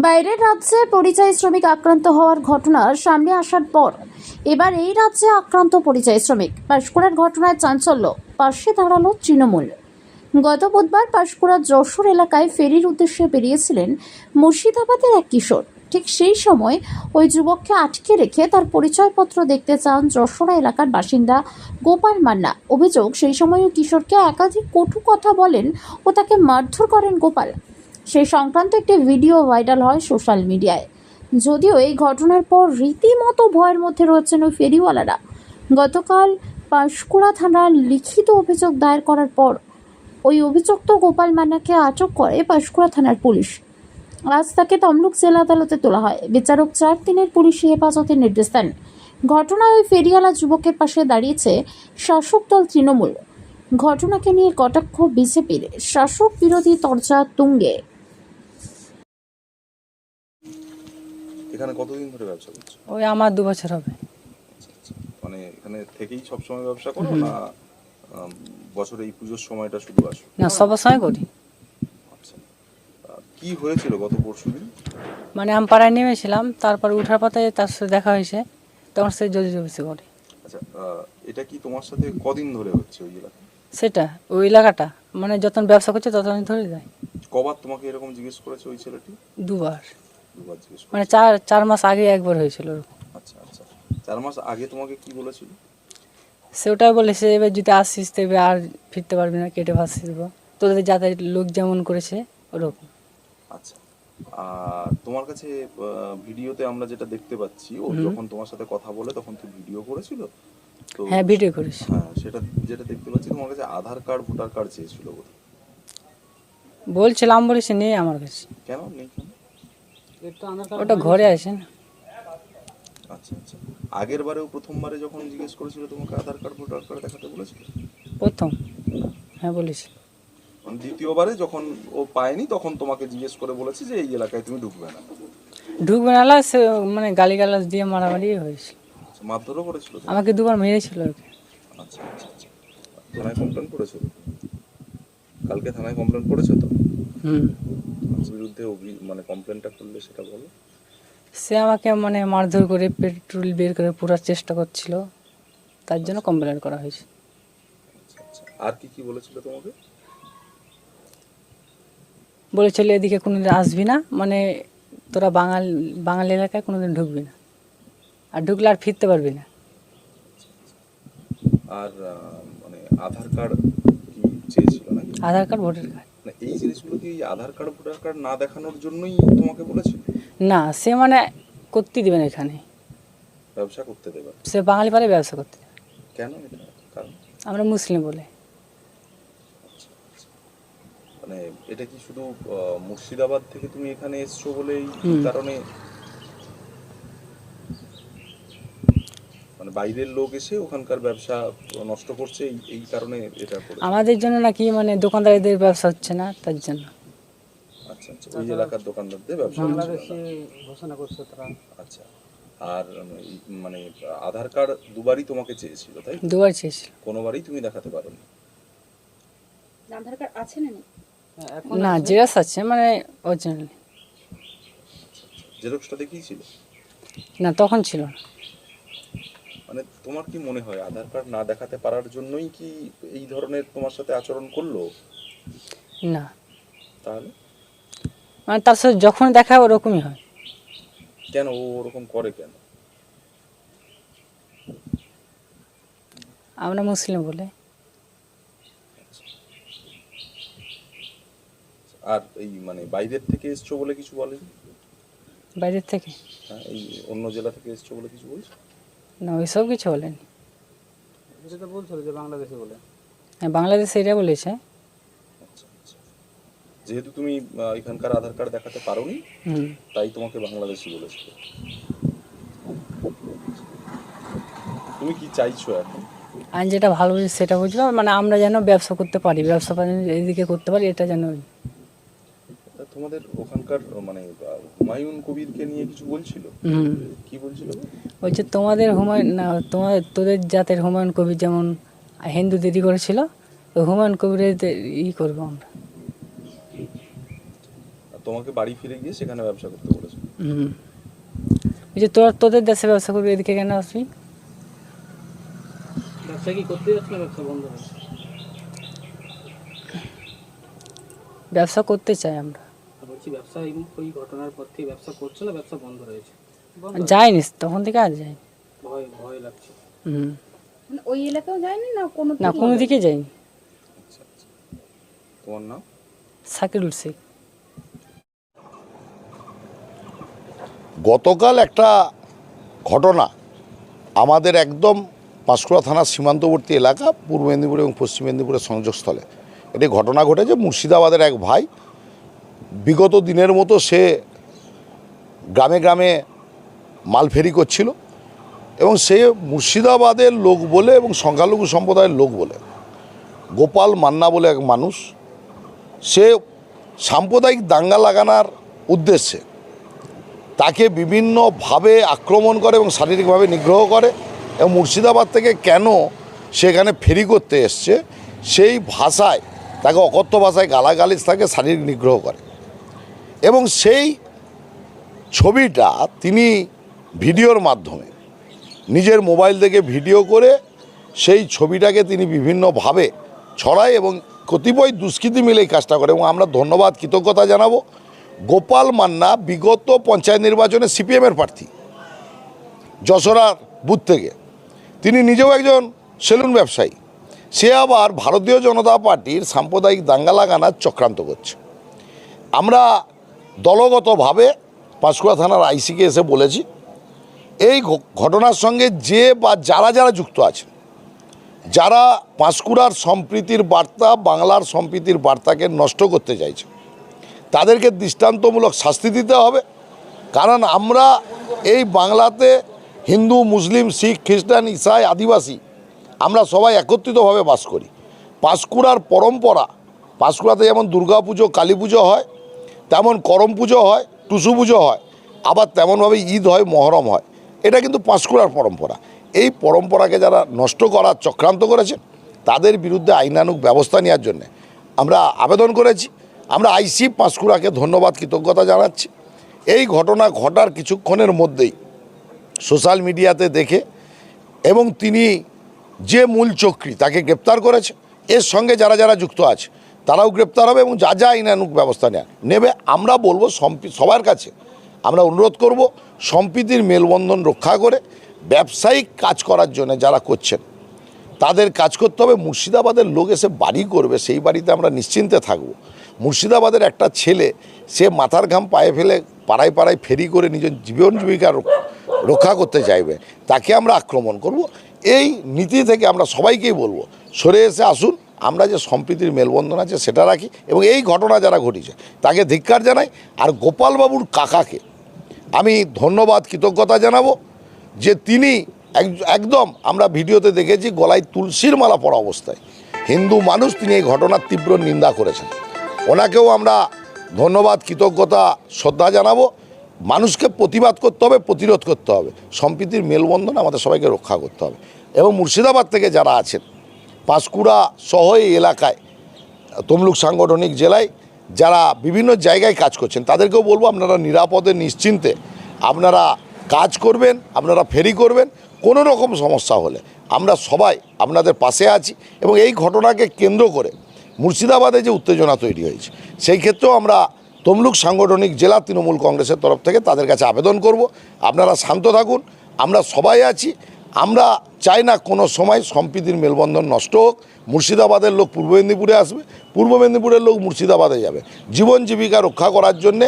বাইরের রাজ্যে পরিযায়ী শ্রমিক আক্রান্ত হওয়ার ঘটনা সামনে আসার পর এবার এই রাজ্যে আক্রান্ত পরিযায়ী শ্রমিক। পাঁশকুড়ার ঘটনায় চাঞ্চল্য। পাশে দাঁড়াল তৃণমূল। গত বুধবার পাঁশকুড়া যশোর এলাকায় ফেরির উদ্দেশ্যে বেরিয়েছিলেন মুর্শিদাবাদের এক কিশোর। ঠিক সেই সময় ওই যুবককে আটকে রেখে তার পরিচয়পত্র দেখতে চান যশোরা এলাকার বাসিন্দা গোপাল মান্না। অভিযোগ, সেই সময় ওই কিশোরকে একাধিক কটু কথা বলেন ও তাকে মারধর করেন গোপাল। সেই সংক্রান্ত একটি ভিডিও ভাইরাল হয় সোশ্যাল মিডিয়ায়। যদিও এই ঘটনার পর রীতিমতো ভয়ের মধ্যে রয়েছেন ওই ফেরিওয়ালারা। গতকাল পাঁশকুড়া থানার লিখিত অভিযোগ দায়ের করার পর ওই অভিযুক্ত গোপাল মান্নাকে আটক করে পাঁশকুড়া থানার পুলিশ। আজ তাকে তমলুক জেলা আদালতে তোলা হয়। বিচারক চার দিনের পুলিশি হেফাজতে নির্দেশ দেন। ঘটনায় ওই ফেরিওয়ালা যুবকের পাশে দাঁড়িয়েছে শাসক দল তৃণমূল। ঘটনাকে নিয়ে কটাক্ষ বিজেপির। শাসক বিরোধী তরজা তুঙ্গে। এখানে কতদিন ধরে ব্যবসা করছ? ওই আমার দু বছর হবে। আচ্ছা, আচ্ছা। মানে এখানে থেকেই সবসময় ব্যবসা করো না বছরে এই পুজোর সময়টা শুধু আসো? না সব সময় করি। আচ্ছা। কি হয়েছিল গত পরশু দিন? মানে আমি পাড়ায় নেমেছিলাম তারপর উঠার পথে তার সাথে দেখা হয়েছে তখন সে জলদি জলদি করে। আচ্ছা এটা কি তোমার সাথে কদিন ধরে হচ্ছে ওই এলাকায় সেটা ওই এলাকাটা। মানে যখন ব্যবসা করছে তখন ধরে যায়। কবার তোমাকে এরকম জিজ্ঞেস করেছে ওই ছেলেটি? দুবার। দুবার জিজ্ঞেস মানে চার চার মাস আগে একবার হয়েছিল আচ্ছা আচ্ছা। চার মাস আগে তোমাকে কি বলেছিল? বলেছে এবার যদি আসিস তবে আর ফিরতে পারবি না কেটে ভাসিয়ে দেবো। তোদের যাতে লোক যেমন করেছে ওরকম। আচ্ছা। আর তোমার কাছে ভিডিওতে আমরা যেটা দেখতে পাচ্ছি ও যখন তোমার সাথে কথা বলে তখন তো ভিডিও করেছিল? তো হ্যাঁ ভিডিও করেছে। হ্যাঁ সেটা যেটা দেখতে পাচ্ছি তোমার কাছে আধার কার্ড ভোটার কার্ড চেয়েছিল বলছিলাম বলেছে নেই আমার কাছে। কেন? নেই কেন? ওটা ঘরে আছে না। আচ্ছা আচ্ছা। আগের বারেও প্রথমবারে যখন জিজ্ঞেস করেছিল তোমাকে আধার কার্ড ভোটার কার্ড দেখাতে বলেছিল? প্রথম। হ্যাঁ বলেছি। মানে দ্বিতীয়বারে যখন ও পায়নি তখন তোমাকে জিজ্ঞেস করে বলেছে যে এই এলাকায় তুমি ঢুকবে না। ঢুকবে না সে মানে গালি গালাজ দিয়ে মারামারি হয়েছে আচ্ছা, মারধরও করেছিল? আমাকে দুবার মেরেছিল ওকে। আচ্ছা আচ্ছা আচ্ছা। কমপ্লেন করেছ কালকে থানায় কমপ্লেন করেছ তো? হুম। বিরুদ্ধে মানে কমপ্লেনটা করলে সেটা বলো। সে আমাকে মানে মারধর করে পেট্রোল বের করে পুরার চেষ্টা করছিল। তার জন্য কমপ্লেন করা হয়েছে। আচ্ছা আচ্ছা। আর কি কি বলেছিল তোমাকে? বলেছিল এদিকে কোনোদিন আসবি না মানে তোরা বাঙাল বাঙালি এলাকায় কোনোদিন ঢুকবি না। আর ঢুকলে আর ফিরতে পারবি না। আর মানে Aadhaar card Aadhaar card voter card. এই জিনিসগুলো কি আধার কার্ড ভোটার কার্ড না দেখানোর জন্যই তোমাকে বলেছিল না সে মানে করতে দিবে এখানে। ব্যবসা করতে দেবে। সে বাঙালি পারে ব্যবসা করতে দেবে। কেন এটা? কারণ? আমরা মুসলিম বলে। আচ্ছা, আচ্ছা। মানে এটা কি শুধু আহ, মুর্শিদাবাদ থেকে তুমি এখানে এসছো বলেই কারণে মানে বাইরের লোক এসে ওখানকার ব্যবসা নষ্ট করছে এই কারণে এটা করে আমাদের জন্য নাকি মানে দোকানদারদের ব্যবসা হচ্ছে না তার জন্য। আচ্ছা আচ্ছা ওই এলাকার দোকানদারদের ব্যবসা ঘোষণা করছে তারা। আচ্ছা আর মানে আধার কার্ড দুবারই তোমাকে চেয়েছিল তাই? দুবার চেয়েছিল। কোনোবারই তুমি দেখাতে পারোনি? আধার কার্ড আছে না নেই? না জেরাস আছে মানে অরিজিনাল জেরক্সটা দেখিয়েছিল? না তখন ছিল না। মানে তোমার কি মনে হয় আধার কার্ড না দেখাতে পারার জন্যই কি এই ধরনের তোমার সাথে আচরণ করল? না। তাহলে? মানে তার সাথে যখন দেখা ওরকমই হয়। কেন? ও ওরকম করে কেন? আমরা মুসলিম বলে। আর এই মানে বাইরের থেকে এসছো বলে কিছু বলেনি? বাইরের থেকে? হ্যাঁ এই অন্য জেলা থেকে এসছো বলে কিছু বলছো? না ওইসব কিছু বলেনি। যেটা তো বলছিল যে বাংলাদেশে বলে। হ্যাঁ বাংলাদেশে এটা বলেছে। আচ্ছা আচ্ছা। যেহেতু তুমি এখানকার আধার কার্ড দেখাতে পারোনি তাই তোমাকে বাংলাদেশি বলেছিল তুমি কি চাইছো এখন? আমি যেটা ভালো সেটা বুঝলাম মানে আমরা যেন ব্যবসা করতে পারি ব্যবসা এইদিকে করতে পারি এটা যেন তোমাদের ওখানকার মানে হুমায়ুন কবিরকে নিয়ে কিছু বলছিল? হুম। কি বলছিল? বলছে তোমাদের হুমায়ুন না তোমাদের তোদের জাতের হুমায়ুন কবির যেমন হিন্দু দিদি করেছিল হুমায়ুন কবিরের ই করব আমরা। তোমাকে বাড়ি ফিরে গিয়ে সেখানে ব্যবসা করতে বলেছে? যে তোর তোদের দেশে ব্যবসা করবি এদিকে কেন আসবি? ব্যবসা কি করতে যাচ্ছে না ব্যবসা বন্ধ ব্যবসা করতে চাই আমরা। বলছি ব্যবসা ওই ঘটনার পর থেকে ব্যবসা করছ না ব্যবসা বন্ধ রয়েছে। যাইনি তখন থেকে আর যাইনি ভয় ভয় লাগছে। হুম। মানে ওই এলাকাও যায়নি না কোনো না কোনো দিকে যাইনি তোমার নাম? সাকিরুল শেখ। গতকাল একটা ঘটনা আমাদের একদম পাঁশকুড়া থানার সীমান্তবর্তী এলাকা পূর্ব মেদিনীপুর এবং পশ্চিম মেদিনীপুরের সংযোগস্থলে। এটি ঘটনা ঘটেছে মুর্শিদাবাদের এক ভাই বিগত দিনের মতো সে গ্রামে গ্রামে মাল ফেরি করছিল এবং সে মুর্শিদাবাদের লোক বলে এবং সংখ্যালঘু সম্প্রদায়ের লোক বলে। গোপাল মান্না বলে এক মানুষ। সে সাম্প্রদায়িক দাঙ্গা লাগানোর উদ্দেশ্যে তাকে বিভিন্নভাবে আক্রমণ করে এবং শারীরিকভাবে নিগ্রহ করে এবং মুর্শিদাবাদ থেকে কেন সেখানে ফেরি করতে এসছে, সেই ভাষায়, তাকে অকথ্য ভাষায় গালাগালিজ তাকে শারীরিক নিগ্রহ করে। এবং সেই ছবিটা তিনি ভিডিওর মাধ্যমে নিজের মোবাইল থেকে ভিডিও করে সেই ছবিটাকে তিনি বিভিন্নভাবে ছড়ায় এবং কতিপয় দুষ্কৃতী মিলে এই কাজটা করে এবং আমরা ধন্যবাদ, কৃতজ্ঞতা জানাব। গোপাল মান্না বিগত পঞ্চায়েত নির্বাচনে সিপিএমের প্রার্থী যশোরার বুথ থেকে। তিনি নিজেও একজন সেলুন ব্যবসায়ী। সে আবার ভারতীয় জনতা পার্টির সাম্প্রদায়িক দাঙ্গা লাগানোর চক্রান্ত করছে। আমরা দলগতভাবে পাঁশকুড়া থানার আইসিকে এসে বলেছি, এই ঘটনার সঙ্গে যে বা যারা যারা যুক্ত আছে যারা পাঁশকুড়ার সম্প্রীতির বার্তা, বাংলার সম্প্রীতির বার্তাকে নষ্ট করতে চাইছে তাদেরকে দৃষ্টান্তমূলক শাস্তি দিতে হবে। কারণ আমরা এই বাংলাতে হিন্দু, মুসলিম, শিখ, খ্রিস্টান, ইসাই, আদিবাসী, আমরা সবাই একত্রিতভাবে বাস করি। পাঁশকুড়ার পরম্পরা, পাঁশকুড়াতে যেমন দুর্গা পুজো কালী পুজো হয় তেমন করম পুজো হয়, টুসু পুজো হয়, আবার তেমনভাবে ঈদ হয়, মহরম হয়। এটা কিন্তু পাঁশকুড়ার পরম্পরা। এই পরম্পরাকে যারা নষ্ট করার চক্রান্ত করেছে তাদের বিরুদ্ধে আইনানুক ব্যবস্থা নেওয়ার জন্যে আমরা আবেদন করেছি। আমরা আইসি পাঁশকুড়াকে ধন্যবাদ, কৃতজ্ঞতা জানাচ্ছি। এই ঘটনা ঘটার কিছুক্ষণের মধ্যেই সোশ্যাল মিডিয়াতে দেখে এবং তিনি যে মূল চক্রী তাকে গ্রেপ্তার করেছে, এর সঙ্গে যারা যারা যুক্ত আছে তারাও গ্রেপ্তার হবে এবং যা যা আইনানুক ব্যবস্থা নেয়। নেবে, আমরা বলব সবার কাছে। আমরা অনুরোধ করব সম্প্রীতির মেলবন্ধন রক্ষা করে ব্যবসায়িক কাজ করার জন্য যারা করছেন, তাদের কাজ করতে হবে। মুর্শিদাবাদের লোক এসে বাড়ি করবে, সেই বাড়িতে আমরা নিশ্চিন্তে থাকব। মুর্শিদাবাদের একটা ছেলে, সে মাথার ঘাম পায়ে ফেলে পাড়ায় পাড়ায় ফেরি করে নিজের জীবন জীবিকা রক্ষা করতে চাইবে। তাকে আমরা আক্রমণ করব। এই নীতি থেকে আমরা সবাইকেই বলব, সরে এসে আসুন। আমরা যে সম্প্রীতির মেলবন্ধন আছে সেটা রাখি এবং এই ঘটনা যারা ঘটিছে, তাকে ধিক্কার জানাই। আর গোপালবাবুর কাকাকে আমি ধন্যবাদ, কৃতজ্ঞতা জানাব যে তিনি এক- একদম আমরা ভিডিওতে দেখেছি গলায় তুলসীর মালা পরা অবস্থায়। হিন্দু মানুষ তিনি এই ঘটনার তীব্র নিন্দা করেছেন। ওনাকেও আমরা ধন্যবাদ, কৃতজ্ঞতা, শ্রদ্ধা জানাব। মানুষকে প্রতিবাদ করতে হবে, প্রতিরোধ করতে হবে। সম্প্রীতির মেলবন্ধন আমাদের সবাইকে রক্ষা করতে হবে। এবং মুর্শিদাবাদ থেকে যারা আছেন পাঁশকুড়া সহ এই এলাকায় তমলুক সাংগঠনিক জেলায় যারা বিভিন্ন জায়গায় কাজ করছেন, তাদেরকেও বলব আপনারা নিরাপদে, নিশ্চিন্তে আপনারা কাজ করবেন, আপনারা ফেরি করবেন, কোনো রকম সমস্যা হলে আমরা সবাই আপনাদের পাশে আছি এবং এই ঘটনাকে কেন্দ্র করে মুর্শিদাবাদে যে উত্তেজনা তৈরি হয়েছে, সেই ক্ষেত্রেও আমরা তমলুক সাংগঠনিক জেলা তৃণমূল কংগ্রেসের তরফ থেকে তাদের কাছে আবেদন করব। আপনারা শান্ত থাকুন, আমরা সবাই আছি আমরা চাই না কোনো সময় সম্প্রীতির মেলবন্ধন নষ্ট হোক, মুর্শিদাবাদের লোক পূর্ব মেদিনীপুরে আসবে, পূর্ব মেদিনীপুরের লোক মুর্শিদাবাদে যাবে। জীবন জীবিকা রক্ষা করার জন্যে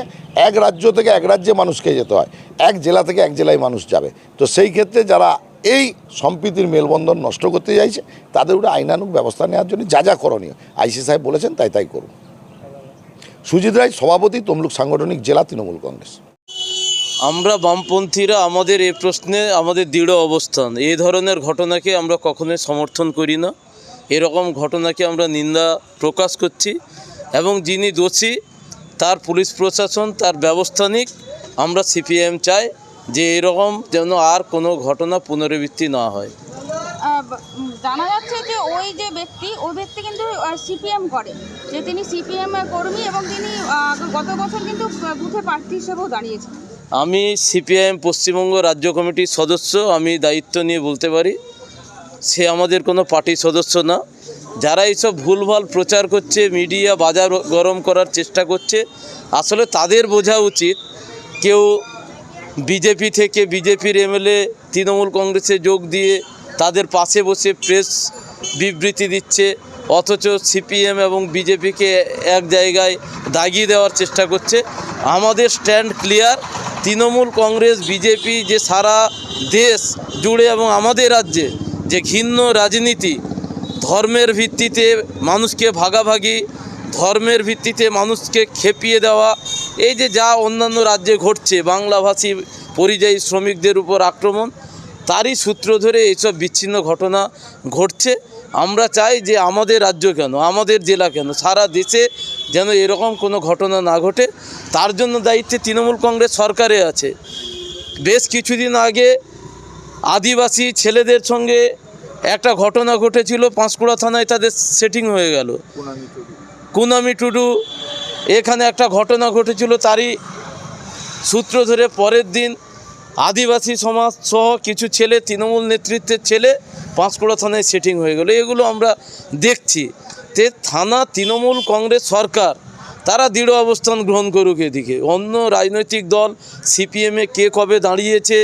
এক রাজ্য থেকে এক রাজ্যে মানুষকে যেতে হয়, এক জেলা থেকে এক জেলায় মানুষ যাবে। তো সেই ক্ষেত্রে যারা এই সম্প্রীতির মেলবন্ধন নষ্ট করতে চাইছে, তাদের উপরে আইনানুক ব্যবস্থা নেওয়ার জন্য যা যা করণীয়, আইসি সাহেব বলেছেন তাই তাই করুন। সুজিত রায় সভাপতি, তমলুক সাংগঠনিক জেলা তৃণমূল কংগ্রেস। আমরা বামপন্থীরা আমাদের এ প্রশ্নে আমাদের দৃঢ় অবস্থান। এই ধরনের ঘটনাকে আমরা কখনোই সমর্থন করি না। এরকম ঘটনাকে আমরা নিন্দা প্রকাশ করছি এবং যিনি দোষী, তার পুলিশ প্রশাসন, তার ব্যবস্থা নিক আমরা সিপিএম চাই যে এরকম যেন আর কোনো ঘটনা পুনরাবৃত্তি না হয়। জানা যাচ্ছে যে ওই যে ব্যক্তি, ওই ব্যক্তি কিন্তু সিপিএম করে। যে তিনি সিপিএম কর্মী এবং তিনি গত বছর কিন্তু বুথে প্রার্থী হিসেবেও দাঁড়িয়েছেন। আমি সিপিআইএম পশ্চিমবঙ্গ রাজ্য কমিটির সদস্য, আমি দায়িত্ব নিয়ে বলতে পারি, সে আমাদের কোনো পার্টির সদস্য না। যারা এইসব ভুলভাল প্রচার করছে, মিডিয়া বাজার গরম করার চেষ্টা করছে, আসলে তাদের বোঝা উচিত, কেউ বিজেপি থেকে বিজেপির এমএলএ তৃণমূল কংগ্রেসে যোগ দিয়ে তাদের পাশে বসে প্রেস বিবৃতি দিচ্ছে, অথচ সিপিএম এবং বিজেপিকে এক জায়গায় দাগিয়ে দেওয়ার চেষ্টা করছে। আমাদের stand clear Trinamool Congress, BJP যে সারা দেশ জুড়ে এবং আমাদের রাজ্যে যে ঘিন্ন রাজনীতি, ধর্মের ভিত্তিতে মানুষকে ভাগাভাগি, ধর্মের ভিত্তিতে মানুষকে খেপিয়ে দেওয়া, এই যে যা অন্যান্য রাজ্যে ঘটছে, বাংলাভাষী পরিযায়ী শ্রমিকদের উপর আক্রমণ, তারই সূত্র ধরে এইসব বিচ্ছিন্ন ঘটনা ঘটছে। আমরা চাই যে আমাদের রাজ্য কেন, আমাদের জেলা কেন, সারা দেশে যেন এরকম কোনো ঘটনা না ঘটে। তার জন্য দায়িত্বে তৃণমূল কংগ্রেস সরকারে আছে। বেশ কিছুদিন আগে আদিবাসী ছেলেদের সঙ্গে একটা ঘটনা ঘটেছিল, পাঁশকুড়া থানায় তাদের সেটিং হয়ে গেল। কুনামি টুডু, এখানে একটা ঘটনা ঘটেছিল তারই সূত্র ধরে পরের দিন আদিবাসী সমাজ সহ কিছু ছেলে, তৃণমূল নেতৃত্বের ছেলে পাঁশকুড়া থানায় সেটিং হয়ে গেল। এগুলো আমরা দেখছি। তে থানা তৃণমূল কংগ্রেস সরকার, তারা দৃঢ় অবস্থান গ্রহণ করুক এদিকে। অন্য রাজনৈতিক দল, সিপিএমে কে কবে দাঁড়িয়েছে,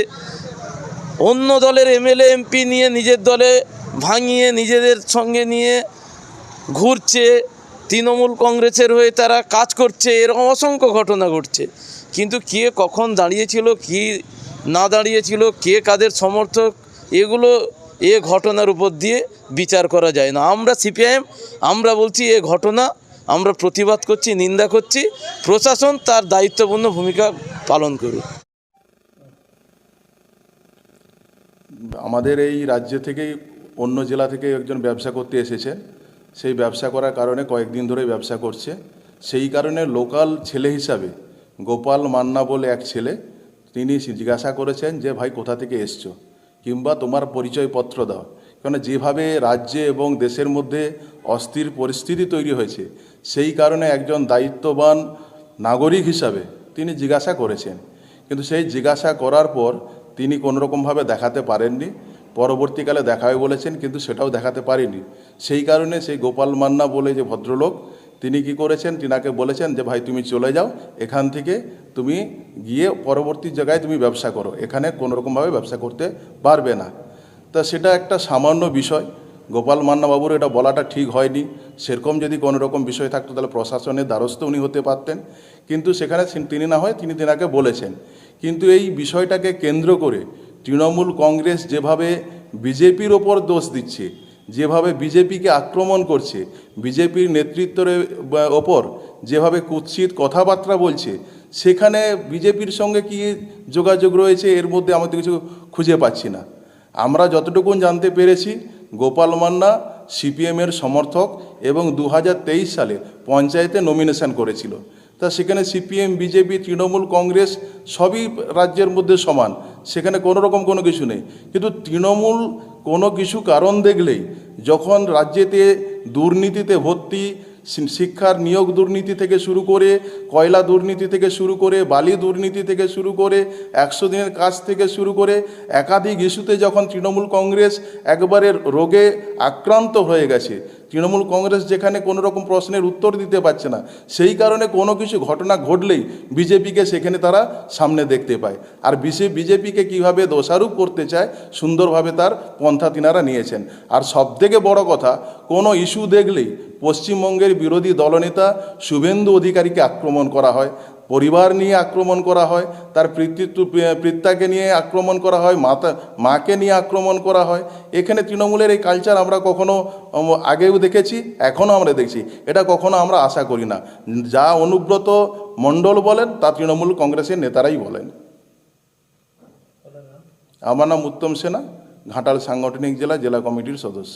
অন্য দলের এমএলএ, এমপি নিয়ে নিজের দলে ভাঙিয়ে নিজেদের সঙ্গে নিয়ে ঘুরছে, তৃণমূল কংগ্রেসের হয়ে তারা কাজ করছে, এরকম অসংখ্য ঘটনা ঘটছে। কিন্তু কে কখন দাঁড়িয়েছিল, কি না দাঁড়িয়েছিল, কে কাদের সমর্থক, এগুলো এ ঘটনার উপর দিয়ে বিচার করা যায় না। আমরা সিপিআইএম, আমরা বলছি এ ঘটনা, আমরা প্রতিবাদ করছি, নিন্দা করছি, প্রশাসন তার দায়িত্বপূর্ণ ভূমিকা পালন করুক। আমাদের এই রাজ্য থেকেই অন্য জেলা থেকে একজন ব্যবসা করতে এসেছেন সেই ব্যবসা করার কারণে কয়েকদিন ধরে ব্যবসা করছে। সেই কারণে লোকাল ছেলে হিসাবে গোপাল মান্না বলে এক ছেলে, তিনি জিজ্ঞাসা করেছেন যে, ভাই, কোথা থেকে এসছো? কিংবা তোমার পরিচয়পত্র দাও। কারণ যেভাবে রাজ্যে এবং দেশের মধ্যে অস্থির পরিস্থিতি তৈরি হয়েছে, সেই কারণে একজন দায়িত্ববান নাগরিক হিসাবে তিনি জিজ্ঞাসা করেছেন। কিন্তু সেই জিজ্ঞাসা করার পর তিনি কোনোরকমভাবে দেখাতে পারেননি। পরবর্তীকালে দেখাবে বলেছেন, কিন্তু সেটাও দেখাতে পারেনি। সেই কারণে সেই গোপাল মান্না বলে যে ভদ্রলোক তিনি কি করেছেন? তিনাকে বলেছেন যে, ভাই, তুমি চলে যাও। এখান থেকে তুমি গিয়ে পরবর্তী জায়গায় তুমি ব্যবসা করো। এখানে কোনোরকমভাবে ব্যবসা করতে পারবে না। তা সেটা একটা সামান্য বিষয়। গোপাল মান্নাবাবুর এটা বলাটা ঠিক হয়নি। সেরকম যদি কোনো রকম বিষয় থাকতো, তাহলে প্রশাসনের দ্বারস্থ উনি হতে পারতেন। কিন্তু সেখানে তিনি না হয়, তিনি তেনাকে বলেছেন। কিন্তু এই বিষয়টাকে কেন্দ্র করে তৃণমূল কংগ্রেস যেভাবে বিজেপির ওপর দোষ দিচ্ছে যেভাবে বিজেপিকে আক্রমণ করছে, বিজেপির নেতৃত্বের ওপর যেভাবে কুৎসিত কথাবার্তা বলছে, সেখানে বিজেপির সঙ্গে কি যোগাযোগ রয়েছে, এর মধ্যে আমাদের কিছু খুঁজে পাচ্ছি না। আমরা যতটুকুন জানতে পেরেছি, গোপাল মান্না সিপিএমের সমর্থক এবং দু হাজার তেইশ সালে পঞ্চায়েতে নমিনেশন করেছিল। তা সেখানে সিপিএম, বিজেপি, তৃণমূল, কংগ্রেস সবই রাজ্যের মধ্যে সমান। সেখানে কোনো রকম কোনো কিছু নেই। কিন্তু তৃণমূল কোনো কিছু কারণ দেখলেই যখন রাজ্যেতে দুর্নীতিতে ভর্তি শিক্ষার নিয়োগ দুর্নীতি থেকে শুরু করে, কয়লা দুর্নীতি থেকে শুরু করে, বালি দুর্নীতি থেকে শুরু করে, একশো দিনের কাজ থেকে শুরু করে, একাধিক ইস্যুতে যখন তৃণমূল, কংগ্রেস একবারে রোগে আক্রান্ত হয়ে গেছে। তৃণমূল কংগ্রেস যেখানে কোনো রকম প্রশ্নের উত্তর দিতে পারছে না, সেই কারণে কোনো কিছু ঘটনা ঘটলেই বিজেপিকে সেখানে তারা সামনে দেখতে পায়। আর বিসি বিজেপিকে কীভাবে দোষারোপ করতে চায়, সুন্দরভাবে তার পন্থা তিনারা নিয়েছেন। আর সবথেকে বড় কথা, কোনো ইস্যু দেখলেই পশ্চিমবঙ্গের বিরোধী দলনেতা শুভেন্দু অধিকারীকে আক্রমণ করা হয়। পরিবার নিয়ে আক্রমণ করা হয়, তার পিতৃত্ব, পিতাকে নিয়ে আক্রমণ করা হয়, মাতা, মাকে নিয়ে আক্রমণ করা হয়। এখানে তৃণমূলের এই কালচার আমরা কখনো আগেও দেখেছি, এখনও আমরা দেখছি। এটা কখনো আমরা আশা করি না। যা অনুব্রত মণ্ডল বলেন, তা তৃণমূল কংগ্রেসের নেতারাই বলেন। আমার নাম উত্তম সেনা, ঘাটাল সাংগঠনিক জেলা জেলা কমিটির সদস্য।